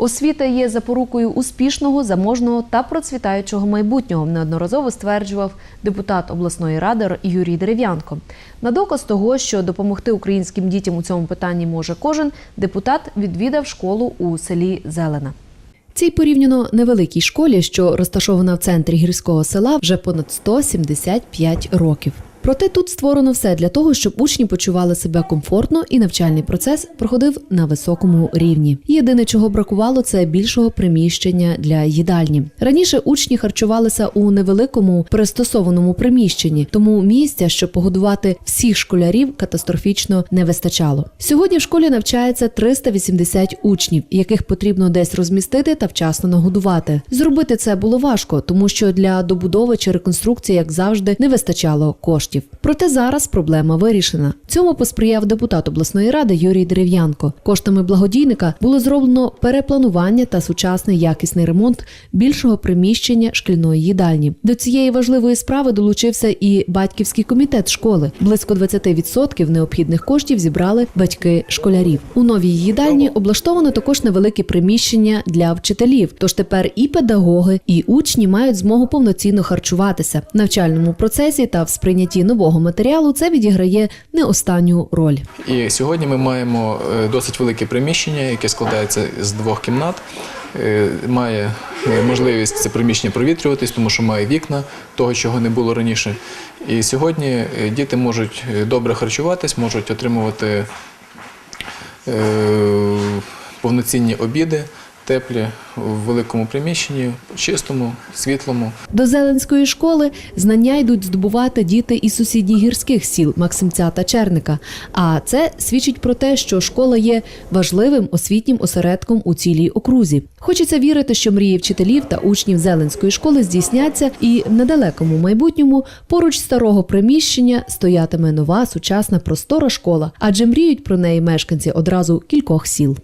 Освіта є запорукою успішного, заможного та процвітаючого майбутнього. Неодноразово стверджував депутат обласної ради Юрій Дерев'янко. На доказ того, що допомогти українським дітям у цьому питанні може кожен, депутат відвідав школу у селі Зелена. Цій порівняно невеликій школі, що розташована в центрі гірського села, вже понад 175 років. Проте тут створено все для того, щоб учні почували себе комфортно і навчальний процес проходив на високому рівні. Єдине, чого бракувало, це більшого приміщення для їдальні. Раніше учні харчувалися у невеликому пристосованому приміщенні, тому місця, щоб погодувати всіх школярів, катастрофічно не вистачало. Сьогодні в школі навчається 380 учнів, яких потрібно десь розмістити та вчасно нагодувати. Зробити це було важко, тому що для добудови чи реконструкції, як завжди, не вистачало коштів. Проте зараз проблема вирішена. Цьому посприяв депутат обласної ради Юрій Дерев'янко. Коштами благодійника було зроблено перепланування та сучасний якісний ремонт більшого приміщення шкільної їдальні. До цієї важливої справи долучився і батьківський комітет школи. Близько 20% необхідних коштів зібрали батьки школярів. У новій їдальні облаштовано також невелике приміщення для вчителів. Тож тепер і педагоги, і учні мають змогу повноцінно харчуватися в навчальному процесі та в сприйнятті нового матеріалу. Це відіграє не останню роль. І сьогодні ми маємо е, досить велике приміщення, яке складається з двох кімнат. Е, Має е, можливість це приміщення провітрюватись, тому що має вікна, того, чого не було раніше. І сьогодні діти можуть добре харчуватись, можуть отримувати повноцінні обіди, теплі в великому приміщенні, чистому, світлому. До Зеленської школи знання йдуть здобувати діти із сусідніх гірських сіл Максимця та Черника. А це свідчить про те, що школа є важливим освітнім осередком у цілій окрузі. Хочеться вірити, що мрії вчителів та учнів Зеленської школи здійсняться, і в недалекому майбутньому поруч старого приміщення стоятиме нова сучасна простора школа, адже мріють про неї мешканці одразу кількох сіл.